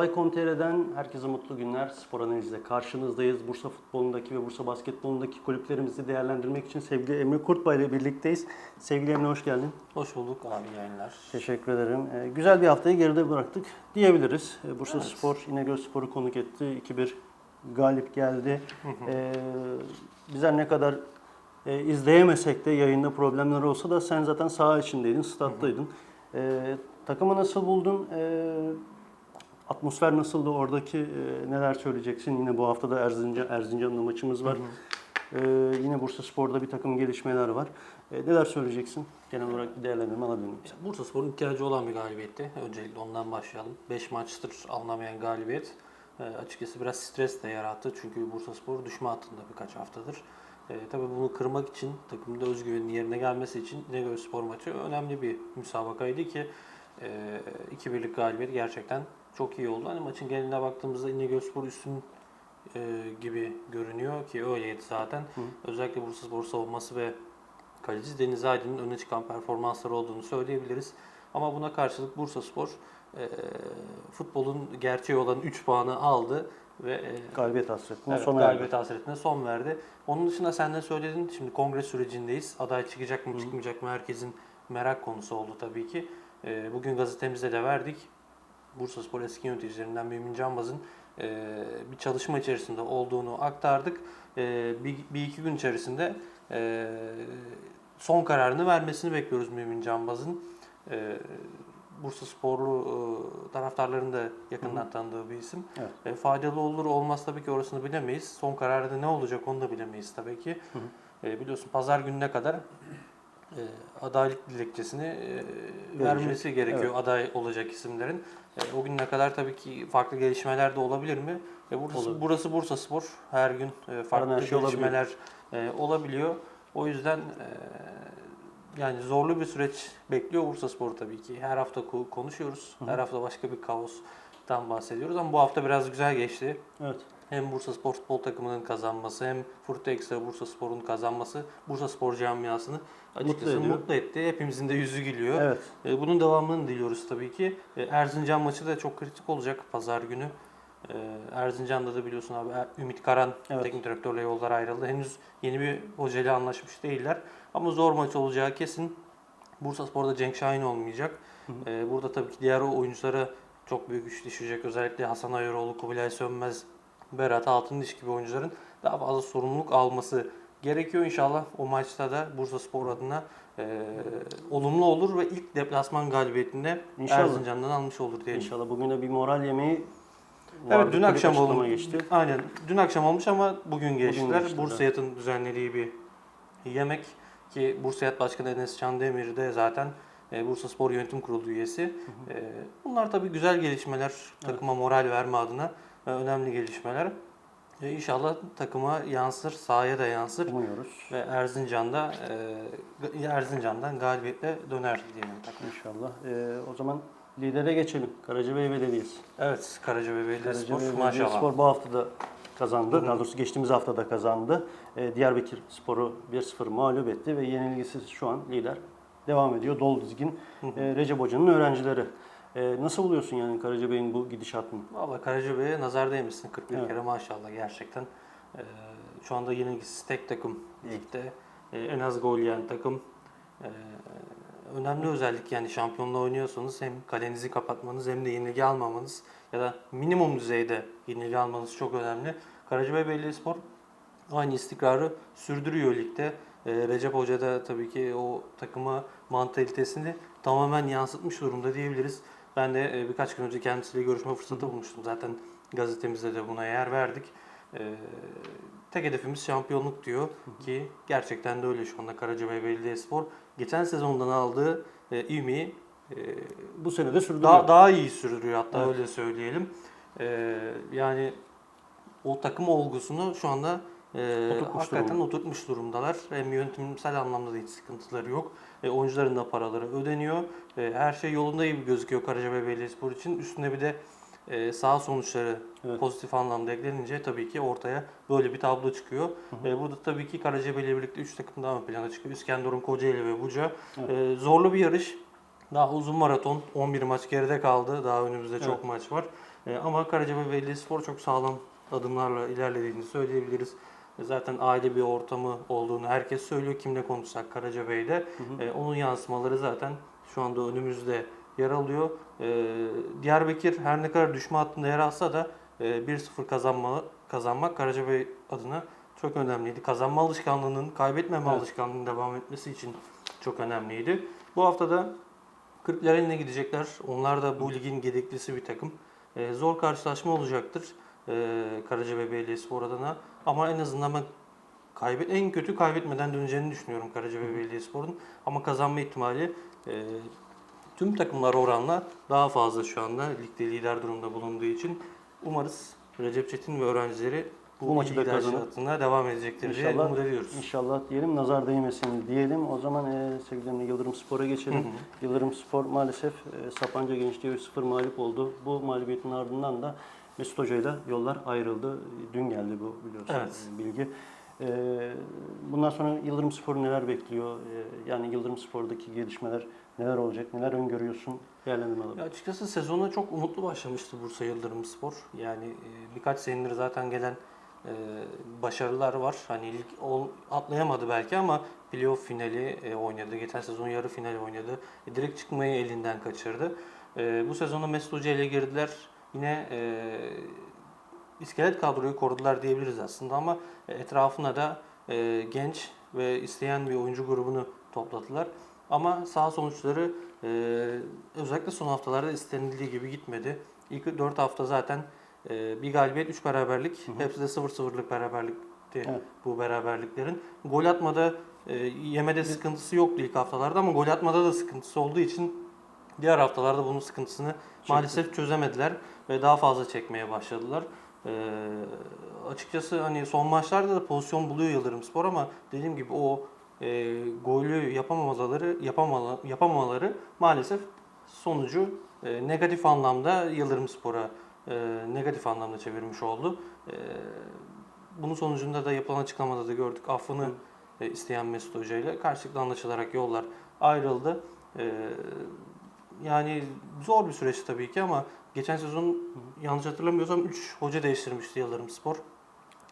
Olay.com.tr'den herkese mutlu günler. Spor analizde karşınızdayız. Bursa futbolundaki ve Bursa basketbolundaki kulüplerimizi değerlendirmek için sevgili Emre Kurtbay ile birlikteyiz. Sevgili Emre hoş geldin. Hoş bulduk abi yayınlar. Teşekkür ederim. Ee, güzel bir haftayı geride bıraktık diyebiliriz. Ee, Bursa Evet. Spor İnegöl Spor'u konuk etti. 2-1 galip geldi. Ee, bizler ne kadar e, izleyemesek de yayında problemler olsa da sen zaten saha içindeydin, stat'taydın. Ee, takımı nasıl buldun? Ee, atmosfer nasıldı? Oradaki e, neler söyleyeceksin? Yine bu hafta da Erzincan, Erzincan'da maçımız var. Ee, yine Bursa Spor'da bir takım gelişmeler var. Ee, neler söyleyeceksin? Genel olarak bir değerlendirme alabilir miyim? Bursa Spor'un ihtiyacı olan bir galibiyetti. Öncelikle ondan başlayalım. 5 maçtır alınamayan galibiyet. Ee, açıkçası biraz stres de yarattı. Çünkü Bursa Spor düşme hattında birkaç haftadır. Ee, tabii bunu kırmak için, takımda özgüvenin yerine gelmesi için İnegöl Spor maçı önemli bir müsabakaydı ki e, 2-1'lik galibiyet gerçekten çok iyi oldu. Hani maçın geneline baktığımızda İnegöl Spor üstün e, gibi görünüyor ki öyleydi zaten. Özellikle Bursa Spor savunması ve kaleci Deniz Aydın'ın öne çıkan performansları olduğunu söyleyebiliriz. Ama buna karşılık Bursa Spor e, futbolun gerçeği olan 3 puanı aldı ve e, Galibiyet hasretine evet, erdi. galibiyet hasretine son verdi. Onun dışında sen de söyledin. Şimdi kongre sürecindeyiz. Aday çıkacak mı çıkmayacak mı herkesin merak konusu oldu tabii ki. E, bugün gazetemizde de verdik. Bursa Spor eski yöneticilerinden Mümin Canbaz'ın e, bir çalışma içerisinde olduğunu aktardık. E, bir, bir iki gün içerisinde e, son kararını vermesini bekliyoruz Mümin Canbaz'ın. E, Bursa Sporlu e, taraftarların da yakından tanıdığı bir isim. Evet. E, faydalı olur olmaz tabii ki orasını bilemeyiz. Son kararda ne olacak onu da bilemeyiz tabii ki. E, biliyorsun pazar gününe kadar e, adaylık dilekçesini e, vermesi gerekiyor Evet. aday olacak isimlerin. E, o güne kadar tabii ki farklı gelişmeler de olabilir mi? E, burası, Olur. burası Bursa Spor. Her gün e, farklı her şey gelişmeler e, olabiliyor. O yüzden e, yani zorlu bir süreç bekliyor Bursa Spor tabii ki. Her hafta ko- konuşuyoruz. Her hafta başka bir kaostan bahsediyoruz ama bu hafta biraz güzel geçti. Evet. Hem Bursa Spor futbol takımının kazanması hem Furta Ekstra Bursa Spor'un kazanması Bursa Spor camiasını açıkçası ediyor. mutlu, etti. Hepimizin de yüzü gülüyor. Evet. E, Bunun devamını diliyoruz tabii ki. E, Erzincan maçı da çok kritik olacak pazar günü. E, Erzincan'da da biliyorsun abi Er- Ümit Karan Evet. teknik direktörle yollar ayrıldı. Henüz yeni bir hocayla anlaşmış değiller. Ama zor maç olacağı kesin. Bursa Spor'da Cenk Şahin olmayacak. Burada tabii ki diğer oyunculara çok büyük güç düşecek. Özellikle Hasan Ayıroğlu, Kubilay Sönmez, Berat Altındiş gibi oyuncuların daha fazla sorumluluk alması gerekiyor. İnşallah o maçta da Bursa Spor adına e, olumlu olur ve ilk deplasman galibiyetinde İnşallah. Erzincan'dan almış olur diyelim. İnşallah bugün de bir moral yemeği Evet vardı. dün Kulüp akşam oldu. geçti. Aynen. Dün akşam olmuş ama bugün geçtiler. geçtiler. Bursa Yat'ın düzenlediği bir yemek ki Bursa Yat Başkanı Enes Çandemir de zaten e, Bursa Spor Yönetim Kurulu üyesi. E, Bunlar tabii güzel gelişmeler. Takıma moral verme adına önemli gelişmeler. E, İnşallah takıma yansır, sahaya da yansır Umuyoruz. ve Erzincan'da e, Erzincan'dan galibiyetle döner diyelim takım. İnşallah. Ee, o zaman lidere geçelim. Karacabey Belediyesi. Evet, Karacabey Belediyespor Karacabey maşallah. Belediyespor bu hafta da kazandı. Daha doğrusu geçtiğimiz hafta da kazandı. Ee, Diyarbakır Spor'u 1-0 mağlup etti ve yenilgisiz şu an lider. Devam ediyor. Dol dizgin. Ee, Recep Hoca'nın öğrencileri. Ee, nasıl buluyorsun yani Karacabey'in bu gidişatını? Valla Karacabey'e nazar değmesin 41 Evet. kere maşallah gerçekten. Ee, şu anda yenilgisiz tek takım ligde. Ee, en az gol yiyen takım. Ee, önemli özellik yani şampiyonla oynuyorsanız hem kalenizi kapatmanız hem de yenilgi almamanız ya da minimum düzeyde yenilgi almanız çok önemli. Karacabey Belediyespor aynı istikrarı sürdürüyor ligde. Ee, Recep Hoca da tabii ki o takıma mantalitesini tamamen yansıtmış durumda diyebiliriz. Ben de e, birkaç gün önce kendisiyle görüşme fırsatı bulmuştum. Zaten gazetemizde de buna yer verdik. Ee, tek hedefimiz şampiyonluk diyor ki gerçekten de öyle şu anda Karacabey Belediyespor. Geçen sezondan aldığı e, ivmeyi e, Bu sene de sürdürüyor. daha, daha iyi sürdürüyor hatta Evet. öyle söyleyelim. Ee, yani o takım olgusunu şu anda e, Oturtmuş hakikaten durumda. oturtmuş durumdalar. Hem yönetimsel anlamda da hiç sıkıntıları yok. E, oyuncuların da paraları ödeniyor. E, her şey yolunda gibi gözüküyor Karacabey Belediyespor için. Üstüne bir de e, sağ sonuçları Evet. pozitif anlamda eklenince tabii ki ortaya böyle bir tablo çıkıyor. E, burada tabii ki Karacabey ile birlikte 3 takım daha ön plana çıkıyor. İskenderun, Kocaeli ve Buca. E, zorlu bir yarış. Daha uzun maraton. 11 maç geride kaldı. Daha önümüzde çok maç var. E, ama Karacabey Belediyespor çok sağlam adımlarla ilerlediğini söyleyebiliriz. E, Zaten aile bir ortamı olduğunu herkes söylüyor. Kimle konuşsak Karacabey'de. E, onun yansımaları zaten şu anda önümüzde yer alıyor. E, Diyarbakır her ne kadar düşme hattında yer alsa da e, 1-0 kazanma, kazanmak Karacabey adına çok önemliydi. Kazanma alışkanlığının, kaybetmeme Evet. alışkanlığının devam etmesi için çok önemliydi. Bu hafta da Kırklareli'ne gidecekler. Onlar da bu ligin gedeklisi bir takım. E, zor karşılaşma olacaktır e, Karacabey Belediyespor adına. Ama en azından ben kaybet en kötü kaybetmeden döneceğini düşünüyorum Karacabey Belediyespor'un. Ama kazanma ihtimali e, tüm takımlar oranla daha fazla şu anda ligde lider durumda bulunduğu için umarız Recep Çetin ve öğrencileri bu, Bu maçı da şartına devam edecektir diye İnşallah. umut ediyoruz. İnşallah diyelim, nazar değmesin diyelim. O zaman e, sevgilerimle Yıldırım Spor'a geçelim. Hı hı. Yıldırım Spor maalesef e, Sapanca Gençliği 3-0 mağlup oldu. Bu mağlubiyetin ardından da Mesut Hoca ile yollar ayrıldı. Dün geldi bu biliyorsun Evet. e, bilgi. E, bundan sonra Yıldırım Spor neler bekliyor? E, yani Yıldırım Spor'daki gelişmeler neler olacak? Neler öngörüyorsun? Değerlendirme alalım. Ya açıkçası sezona çok umutlu başlamıştı Bursa Yıldırım Spor. Yani e, birkaç senedir zaten gelen e, başarılar var. Hani lig ol- atlayamadı belki ama playoff finali e, oynadı. Geçen sezon yarı finali oynadı. E, direkt çıkmayı elinden kaçırdı. E, bu sezona Mesut Hoca ile girdiler. Yine e, iskelet kadroyu korudular diyebiliriz aslında ama etrafına da e, genç ve isteyen bir oyuncu grubunu topladılar. Ama sağ sonuçları e, özellikle son haftalarda istenildiği gibi gitmedi. İlk 4 hafta zaten e, bir galibiyet, 3 beraberlik. Hı hı. Hepsi de 0-0'lık beraberlikti Evet. bu beraberliklerin. Gol atmada e, yemede sıkıntısı yoktu ilk haftalarda ama gol atmada da sıkıntısı olduğu için diğer haftalarda bunun sıkıntısını maalesef çözemediler ve daha fazla çekmeye başladılar. E, açıkçası hani son maçlarda da pozisyon buluyor Yıldırım Spor ama dediğim gibi o e, golü yapamamaları yapamala, yapamamaları maalesef sonucu e, negatif anlamda Yıldırım Spor'a e, negatif anlamda çevirmiş oldu. E, bunun sonucunda da yapılan açıklamada da gördük. Affını e, isteyen Mesut Hoca ile karşılıklı anlaşılarak yollar ayrıldı. E, yani zor bir süreç tabii ki ama geçen sezon yanlış hatırlamıyorsam 3 hoca değiştirmişti Yıldırım Spor.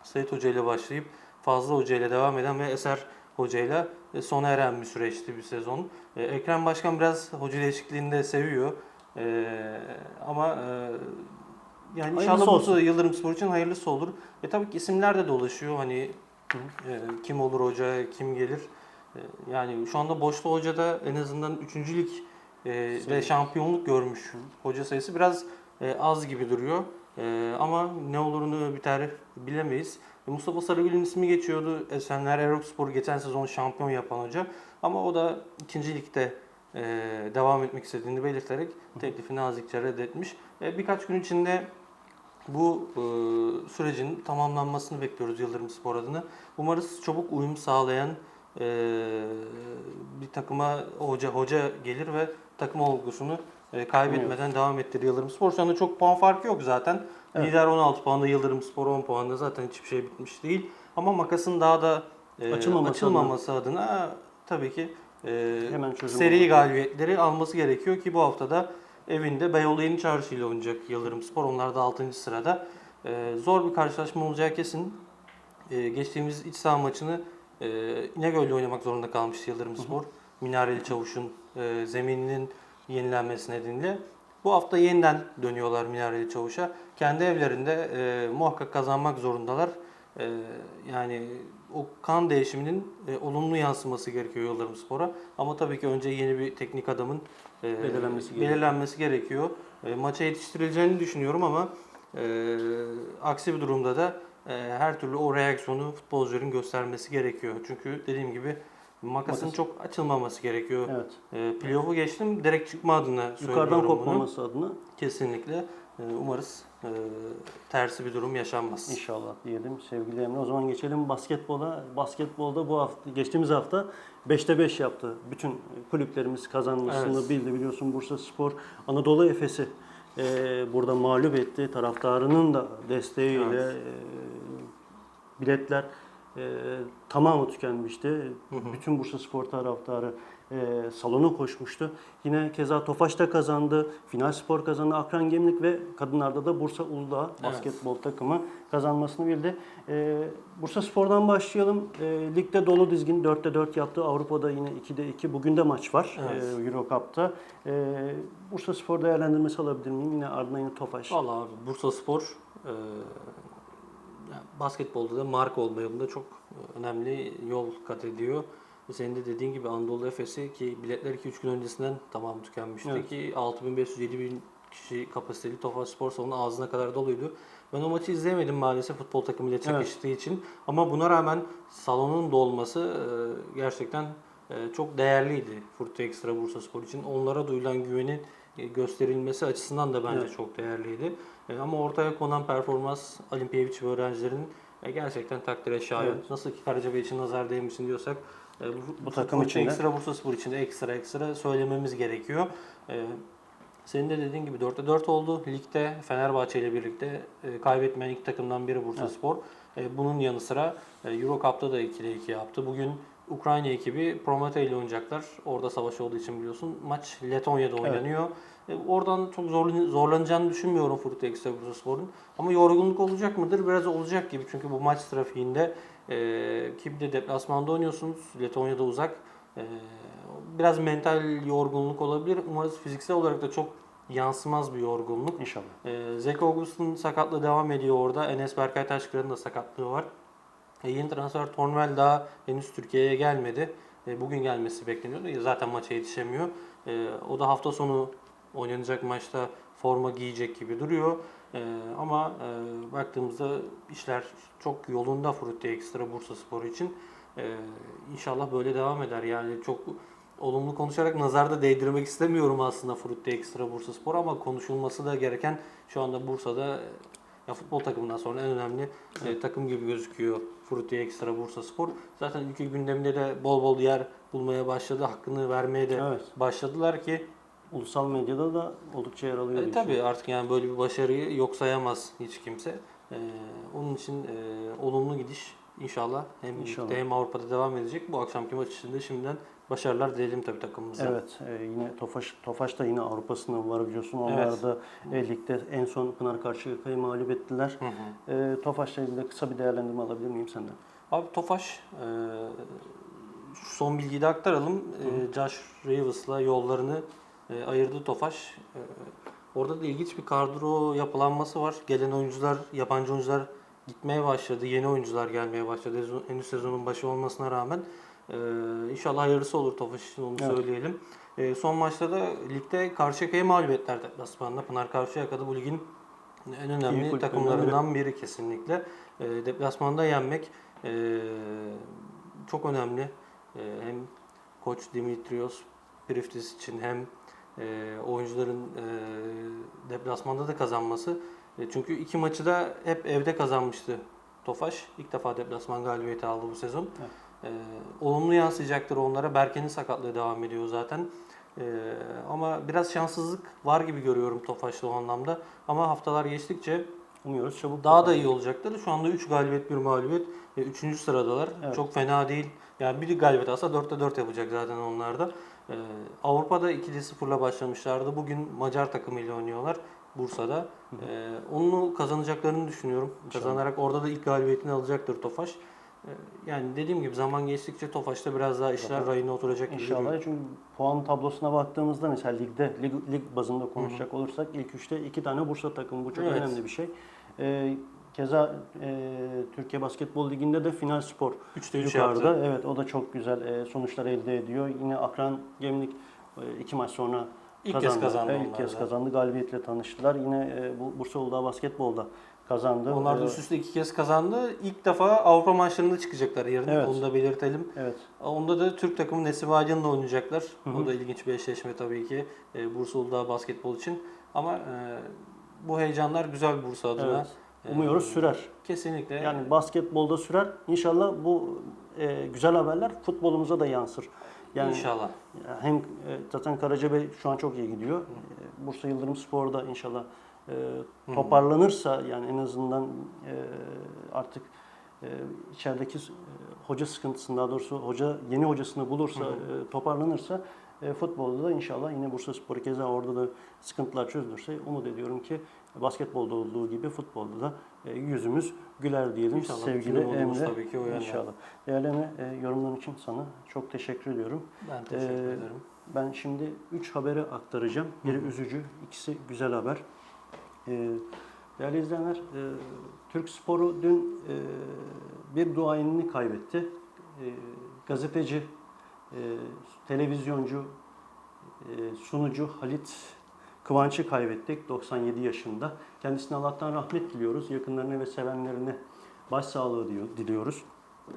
Sait Hoca ile başlayıp Fazlı Hoca ile devam eden ve Eser Hoca ile e, sona eren bir süreçti bir sezon. E, Ekrem Başkan biraz hoca değişikliğini de seviyor. E, ama e, yani inşallah bu. Yıldırım Spor için hayırlısı olur. E tabii ki isimler de dolaşıyor. Hani e, kim olur hoca, kim gelir. E, yani şu anda Boşlu Hoca da en azından üçüncülük e, ve şampiyonluk görmüş hoca sayısı biraz e, az gibi duruyor. E, ama ne olurunu biter bilemeyiz. E, Mustafa Sarıgül'ün ismi geçiyordu. Esenler Erokspor geçen sezon şampiyon yapan hoca. Ama o da ikinci ligde e, devam etmek istediğini belirterek teklifi nazikçe reddetmiş. E, birkaç gün içinde bu e, sürecin tamamlanmasını bekliyoruz Yıldırım Spor adına. Umarız çabuk uyum sağlayan e, bir takıma hoca hoca gelir ve takım olgusunu e, kaybetmeden devam ettirir Yıldırım Spor. Şu anda çok puan farkı yok zaten. Evet. Lider 16 puanda, Yıldırım Spor 10 puanda zaten hiçbir şey bitmiş değil. Ama makasın daha da e, Açılmaması açılmaması adına, tabii ki e, Hemen seri olmak. galibiyetleri alması gerekiyor ki bu haftada evinde Beyoğlu Yeni Çarşı ile oynayacak Yıldırım Spor. Onlar da 6. sırada. Zor bir karşılaşma olacağı kesin. Geçtiğimiz iç saha maçını e, İnegöl'de oynamak zorunda kalmıştı Yıldırım Spor. Minareli Çavuş'un e, zemininin yenilenmesi nedeniyle. Bu hafta yeniden dönüyorlar Minareli Çavuş'a. Kendi evlerinde e, muhakkak kazanmak zorundalar. E, yani o kan değişiminin e, olumlu yansıması gerekiyor Yıldırım Spor'a. Ama tabii ki önce yeni bir teknik adamın e, Belirlenmesi gerekiyor. belirlenmesi gerekiyor. E, maça yetiştirileceğini düşünüyorum ama e, aksi bir durumda da e, her türlü o reaksiyonu futbolcuların göstermesi gerekiyor. Çünkü dediğim gibi makasın Makas. çok açılmaması gerekiyor. Evet. E, playoff'u geçtim direkt çıkma adına söylüyorum Yukarıdan bunu. kopmaması adına Kesinlikle. E, umarız e, tersi bir durum yaşanmaz. İnşallah diyelim sevgili Emre. O zaman geçelim basketbola. Basketbolda bu hafta geçtiğimiz hafta 5'te 5 yaptı. Bütün kulüplerimiz kazanmasını Evet. bildi. Biliyorsun Bursa Spor Anadolu Efes'i e, burada mağlup etti. Taraftarının da desteğiyle Evet. e, biletler e, tamamı tükenmişti. Bütün Bursa Spor taraftarı e, salona koşmuştu. Yine keza Tofaş da kazandı, Final Spor kazandı, Akran Gemlik ve kadınlarda da Bursa Uludağ basketbol takımı kazanmasını bildi. E, Bursa Spor'dan başlayalım. E, ligde dolu dizgin 4'te 4 yaptı. Avrupa'da yine 2'de 2. Bugün de maç var Evet. e, Euro Cup'ta. E, Bursa Spor değerlendirmesi alabilir miyim? Yine ardından yine Tofaş. Valla abi Bursa Spor e, basketbolda da marka olma yolunda çok önemli yol kat ediyor. Senin de dediğin gibi Anadolu Efes'i ki biletler 2-3 gün öncesinden tamam tükenmişti Evet. ki 6500-7000 kişi kapasiteli Tofaş Spor salonu ağzına kadar doluydu. Ben o maçı izleyemedim maalesef futbol takımıyla çakıştığı için. Ama buna rağmen salonun dolması e, gerçekten e, çok değerliydi Furtu Ekstra Bursa Spor için. Onlara duyulan güvenin e, gösterilmesi açısından da bence Evet. çok değerliydi. E, Ama ortaya konan performans Olimpiyeviç ve öğrencilerin e, gerçekten takdire şayan. Evet. Nasıl ki Karacabey için nazar değmişsin diyorsak e, bu, Bu takım için. Ekstra Bursa Spor için de ekstra ekstra söylememiz gerekiyor. E, senin de dediğin gibi 4'te 4 oldu. Ligde Fenerbahçe ile birlikte e, kaybetmeyen ilk takımdan biri Bursa Evet. Spor. E, bunun yanı sıra e, Euro Cup'ta da 2'de 2 yaptı. Bugün Ukrayna ekibi Promete ile oynayacaklar. Orada savaş olduğu için biliyorsun. Maç Letonya'da oynanıyor. E, oradan çok zorlan- zorlanacağını düşünmüyorum Furtu Ekstra Bursa Spor'un. Ama yorgunluk olacak mıdır? Biraz olacak gibi. Çünkü bu maç trafiğinde e, ki bir de deplasmanda oynuyorsunuz. Letonya'da uzak. E, biraz mental yorgunluk olabilir. Umarız fiziksel olarak da çok yansımaz bir yorgunluk. İnşallah. Ee, Zeki August'un sakatlığı devam ediyor orada. Enes Berkay Taşkıran'ın da sakatlığı var. E, yeni transfer Tornvel daha henüz Türkiye'ye gelmedi. E, bugün gelmesi bekleniyordu. Zaten maça yetişemiyor. E, o da hafta sonu oynanacak maçta forma giyecek gibi duruyor. E, ama e, baktığımızda işler çok yolunda Frutti Ekstra Bursa Spor için. E, inşallah böyle devam eder. Yani çok olumlu konuşarak nazarda değdirmek istemiyorum aslında Frutti Ekstra Bursa Spor ama konuşulması da gereken şu anda Bursa'da ya futbol takımından sonra en önemli e, takım gibi gözüküyor Frutti Ekstra Bursa Spor. Zaten ülke gündeminde de bol bol yer bulmaya başladı. Hakkını vermeye de Evet. başladılar ki Ulusal medyada da oldukça yer alıyor. e, tabii artık yani böyle bir başarıyı yok sayamaz hiç kimse. E, onun için e, olumlu gidiş inşallah hem İnşallah. hem Avrupa'da devam edecek. Bu akşamki maç için de şimdiden başarılar dileyelim tabii takımımıza. Evet, e, yine Tofaş Tofaş da yine Avrupa sınavı var biliyorsun. Onlar Evet. e, ligde en son Pınar Karşıyaka'yı mağlup ettiler. Hı hı. E, Tofaş'la ilgili de kısa bir değerlendirme alabilir miyim senden? Abi Tofaş, e, son bilgiyi de aktaralım. E, Josh Reeves'la yollarını e, ayırdı Tofaş. E, orada da ilginç bir kadro yapılanması var. Gelen oyuncular, yabancı oyuncular gitmeye başladı. Yeni oyuncular gelmeye başladı. Henüz sezonun başı olmasına rağmen. E, inşallah hayırlısı olur Tofaş için onu Evet. söyleyelim. E, son maçta da ligde Karşıyaka'yı mağlup ettiler deplasmanda. Pınar Karşıyaka'da bu ligin en önemli kulüplerinden takımlarından biri kesinlikle. E, deplasmanda yenmek e, çok önemli. E, hem koç Dimitrios Priftis için hem e, oyuncuların e, deplasmanda da kazanması. E, çünkü iki maçı da hep evde kazanmıştı Tofaş. İlk defa deplasman galibiyeti aldı bu sezon. Evet. E, olumlu yansıyacaktır onlara. Berke'nin sakatlığı devam ediyor zaten. E, ama biraz şanssızlık var gibi görüyorum Tofaş'ta o anlamda. Ama haftalar geçtikçe Umuyoruz çabuk. daha da iyi olacaktır. Şu anda 3 galibiyet, 1 mağlubiyet. 3. sıradalar. Evet. Çok fena değil. Yani bir galibiyet alsa 4'te 4 yapacak zaten onlar da. Ee, Avrupa'da 2'de 0'la başlamışlardı. Bugün Macar takımıyla oynuyorlar Bursa'da. Ee, onu kazanacaklarını düşünüyorum. İnşallah. Kazanarak orada da ilk galibiyetini alacaktır Tofaş. Ee, yani dediğim gibi zaman geçtikçe Tofaş'ta biraz daha işler Zaten rayına oturacak gibi İnşallah duruyor. çünkü puan tablosuna baktığımızda mesela ligde lig, lig bazında konuşacak olursak ilk üçte iki tane Bursa takımı bu çok Evet. önemli bir şey. E, keza e, Türkiye Basketbol Ligi'nde de Final Spor 3'te 3 yukarıda. yaptı. Evet o da çok güzel e, sonuçlar elde ediyor. Yine Akran Gemlik e, iki maç sonra İlk kez kazandı E, onlar ilk kez kazandı. Galibiyetle tanıştılar. Yine e, bu Bursa Uludağ Basketbol'da kazandı. Onlar da E, üst üste iki kez kazandı. İlk defa Avrupa maçlarında çıkacaklar yarın. Evet. Onu da belirtelim. Evet. Onda da Türk takımı Nesibe Aydın'la oynayacaklar. Hı hı. O da ilginç bir eşleşme tabii ki e, Bursa Uludağ basketbol için. Ama e, bu heyecanlar güzel Bursa adına. Evet. E, Umuyoruz sürer. Kesinlikle. Yani basketbolda sürer. İnşallah bu e, güzel haberler futbolumuza da yansır. Yani İnşallah. hem e, zaten Karacabey şu an çok iyi gidiyor. E, Bursa Yıldırım Spor'da inşallah e, toparlanırsa yani en azından e, artık e, içerideki e, hoca sıkıntısını daha doğrusu hoca yeni hocasını bulursa, Hı e, toparlanırsa e, futbolda da inşallah yine Bursa Spor keza orada da sıkıntılar çözülürse umut ediyorum ki basketbolda olduğu gibi futbolda da e, yüzümüz güler diyelim İnşallah sevgili Emre. tabii ki o yönde. İnşallah. Değerli Emre, e, yorumların için sana çok teşekkür ediyorum. Ben teşekkür Ee, ederim. Ben şimdi 3 haberi aktaracağım. Biri üzücü, ikisi güzel haber. Ee, değerli izleyenler, e, Türk Sporu dün e, bir duayenini kaybetti. E, gazeteci, televizyoncu, sunucu Halit Kıvanç'ı kaybettik 97 yaşında. Kendisine Allah'tan rahmet diliyoruz. Yakınlarına ve sevenlerine başsağlığı diyor, diliyoruz.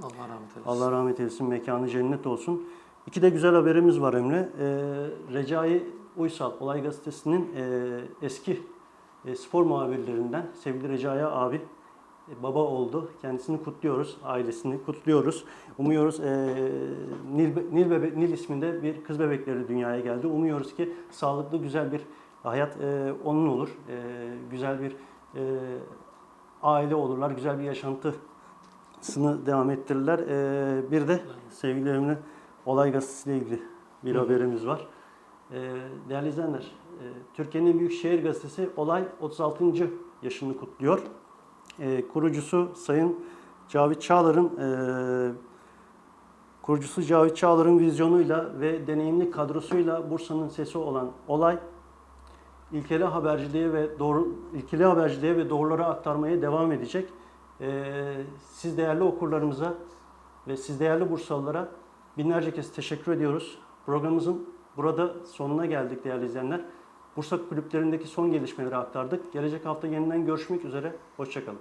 Allah rahmet eylesin. Allah rahmet eylesin, mekanı cennet olsun. İki de güzel haberimiz var Emre. Ee, Recai Uysal, Olay Gazetesi'nin e, eski e, spor muhabirlerinden sevgili Recai abi e, baba oldu. Kendisini kutluyoruz, ailesini kutluyoruz. Umuyoruz e, Nil, Nil, Bebe- Nil isminde bir kız bebekleri dünyaya geldi. Umuyoruz ki sağlıklı, güzel bir hayat e, onun olur. E, güzel bir e, aile olurlar, güzel bir yaşantısını devam ettirirler. E, bir de sevgili Emre, Olay Gazetesi ile ilgili bir Hı haberimiz var. E, değerli izleyenler, Türkiye'nin en büyük şehir gazetesi Olay 36. yaşını kutluyor. E, kurucusu Sayın Cavit Çağlar'ın e, kurucusu Cavit Çağlar'ın vizyonuyla ve deneyimli kadrosuyla Bursa'nın sesi olan Olay ilkeli haberciliğe ve doğru ilkeli haberciliğe ve doğruları aktarmaya devam edecek. E, siz değerli okurlarımıza ve siz değerli Bursalılara binlerce kez teşekkür ediyoruz. Programımızın burada sonuna geldik değerli izleyenler. Bursa kulüplerindeki son gelişmeleri aktardık. Gelecek hafta yeniden görüşmek üzere. Hoşçakalın.